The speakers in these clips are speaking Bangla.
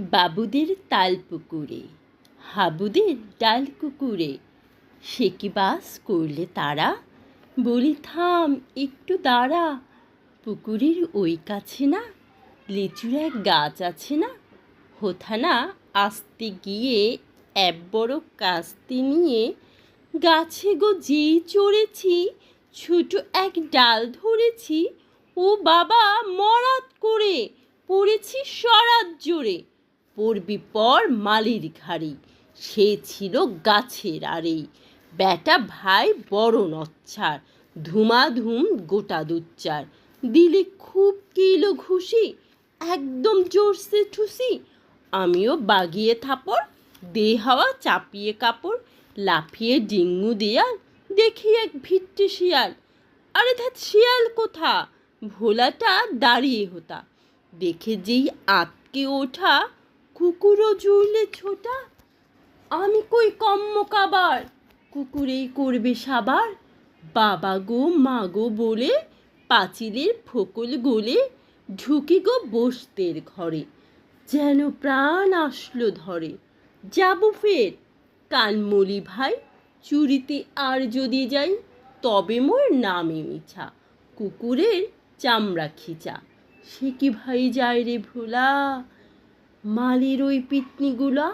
বাবুদের তাল পুকুরে হাবুদের ডাল কুকুরে সে কি বাস করলে তারা? বলি, থাম, একটু দাঁড়া। পুকুরের ওই কাছে না, লিচুর এক গাছ আছে না? হোথানা আসতে গিয়ে এক বড় কাস্তে নিয়ে, গাছে গো যেই চড়েছি, ছোট এক ডাল ধরেছি, ও বাবা মরাত করে পড়েছি সরাত জোরে। পড়বি পর মালির ঘাড়ি। সে ছিল গাছের আরেই বেটা ভাই বড় নচ্ছার, ধুমাধুম গোটা দুচ্চার দিলে খুব কিলো ঘুষি, একদম জোরসে ঠুসি। আমিও বাগিয়ে থাপড়, দে হাওয়া চাপিয়ে কাপড়, লাফিয়ে ডিঙ্গু দেয়াল, দেখি এক ভিট্টে শিয়াল। আরে ধ্যাত শিয়াল কোথা? ভোলাটা দাঁড়িয়ে হতা। দেখে যেই আটকে ওঠা কুকুরও জুড়লে ছোটা? আমি কই কম্ম কাবার? কুকুরেই করবে সাবার? বাবা গো, মা গো বলে পাঁচিলের ফোকল গলে ঢুকে গো বসতের ঘরে। যেন প্রাণ আসলো ধরে। যাব ফের। কানমলি ভাই, চুরিতে আর যদি যাই, তবে মোর নামে মিছা। কুকুরের চামড়া খিচা। সে কি ভাই যায় রে ভোলা? মালির ওই পিতনিগুলা?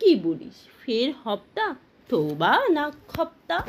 কি বলিস ফের হপ্তা? তোবা না খপ্তা